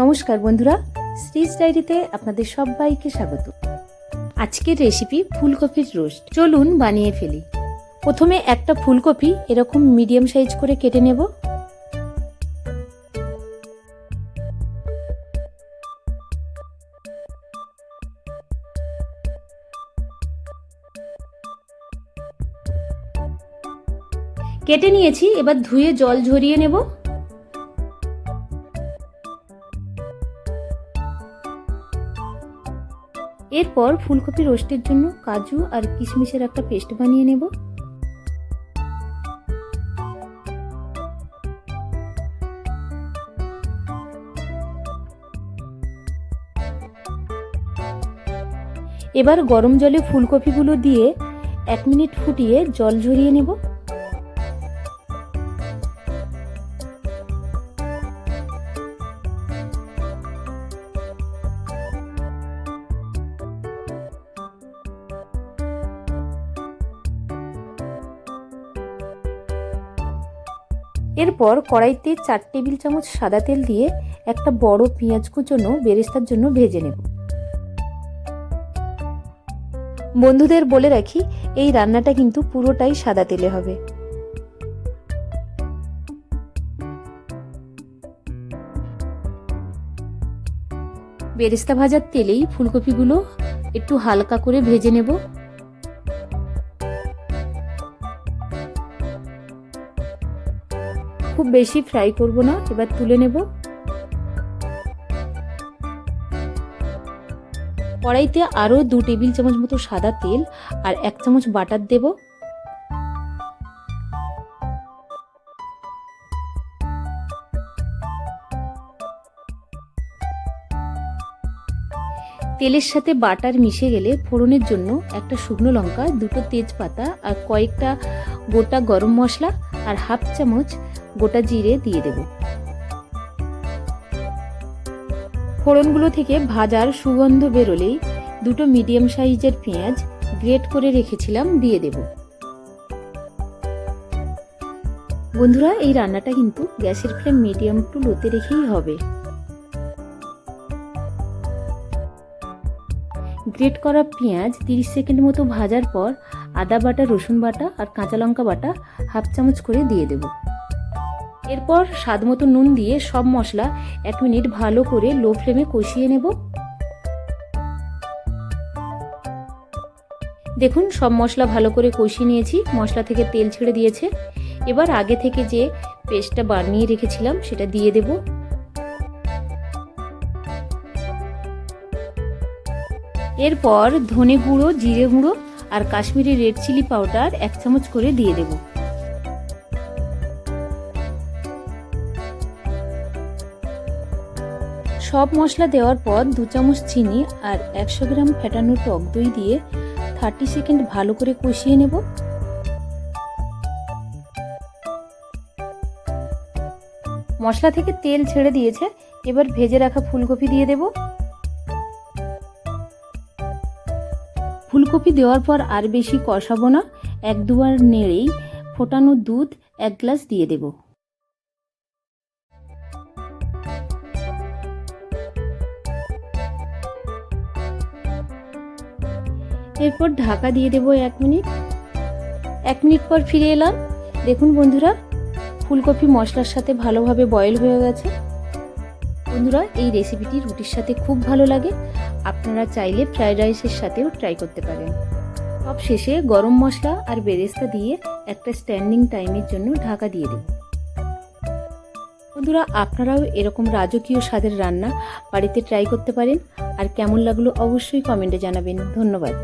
নমস্কার বন্ধুরা শ্রীজ ডায়েরিতে আপনাদের সবাইকে স্বাগত। আজকের রেসিপি ফুলকপির রোস্ট চলুন বানিয়ে ফেলি। প্রথমে একটা ফুলকপি এরকম মিডিয়াম সাইজ করে কেটে নেব। কেটে নিয়েছি, এবার ধুয়ে জল ঝরিয়ে নেব। এরপর ফুলকপি রোস্টের জন্য কাজু আর কিশমিশের একটা পেস্ট বানিয়ে নেব। এবার গরম জলে ফুলকপিগুলো দিয়ে এক মিনিট ফুটিয়ে জল ঝরিয়ে নেব। এরপর কড়াইতে চার টেবিল চামচ সাদা তেল দিয়ে একটা বড় পেঁয়াজ কুচোনো বেরেস্তার জন্য ভেজে নেব। বন্ধুদের বলে রাখি, এই রান্নাটা কিন্তু পুরোটাই সাদা তেলে হবে। বেরেস্তা ভাজার তেলেই ফুলকপিগুলো একটু হালকা করে ভেজে নেব। খুব বেশি ফ্রাই করব না, এবার তুলে নেব। কড়াইতে আরও দু টেবিল চামচ মতো সাদা তেল আর এক চামচ বাটার দেব। তেলের সাথে বাটার মিশে গেলে ফোড়নের জন্য একটা শুকনো লঙ্কা, দুটো তেজপাতা আর কয়েকটা গোটা গরম মশলা আর হাফ চামচ গোটা জিরে দিয়ে দেব। ফোড়নগুলো থেকে ভাজার সুগন্ধ বেরোলেই দুটো মিডিয়াম সাইজের পেঁয়াজ গ্রেট করে রেখেছিলাম, দিয়ে দেব। বন্ধুরা, এই রান্নাটা কিন্তু গ্যাসের ফ্লেম মিডিয়াম টু লোতে রেখেই হবে। গ্রেট করা পেঁয়াজ তিরিশ সেকেন্ড মতো ভাজার পর আদা বাটা, রসুন বাটা আর কাঁচা লঙ্কা বাটা হাফ চামচ করে দিয়ে দেব। এরপর স্বাদ মতো নুন দিয়ে সব মশলা এক মিনিট ভালো করে লো ফ্লেমে কষিয়ে নেব। দেখুন, সব মশলা ভালো করে কষিয়ে নিয়েছি, মশলা থেকে তেল ছেড়ে দিয়েছে। এবার আগে থেকে যে পেস্টটা বানিয়ে রেখেছিলাম, সেটা দিয়ে দেবো। এরপর ধনে গুঁড়ো, জিরে গুঁড়ো আর কাশ্মীরি রেড চিলি পাউডার এক চামচ করে দিয়ে দেব। সব মশলা দেওয়ার পর দু চামচ চিনি আর একশো গ্রাম ফেটানো টক দই দিয়ে থার্টি সেকেন্ড ভালো করে কষিয়ে নেব। মশলা থেকে তেল ছেড়ে দিয়েছে, এবার ভেজে রাখা ফুলকপি দিয়ে দেবো। ফুলকপি দেওয়ার পর আর বেশি কষাবো না, এক দুবার নেড়েই ফোটানো দুধ এক গ্লাস দিয়ে দেব। এরপর ঢাকা দিয়ে দেব এক মিনিট। এক মিনিট পর ফিরে এলাম। দেখুন বন্ধুরা, ফুলকপি মশলার সাথে ভালোভাবে বয়েল হয়ে গেছে। বন্ধুরা, এই রেসিপিটি রুটির সাথে খুব ভালো লাগে। আপনারা চাইলে ফ্রাইড রাইসের সাথেও ট্রাই করতে পারেন। সব শেষে গরম মশলা আর বেরেস্তা দিয়ে একটা স্ট্যান্ডিং টাইমের জন্য ঢাকা দিয়ে দিন। বন্ধুরা, আপনারাও এরকম রাজকীয় স্বাদের রান্না বাড়িতে ট্রাই করতে পারেন। আর কেমন লাগল অবশ্যই কমেন্টে জানাবেন। ধন্যবাদ।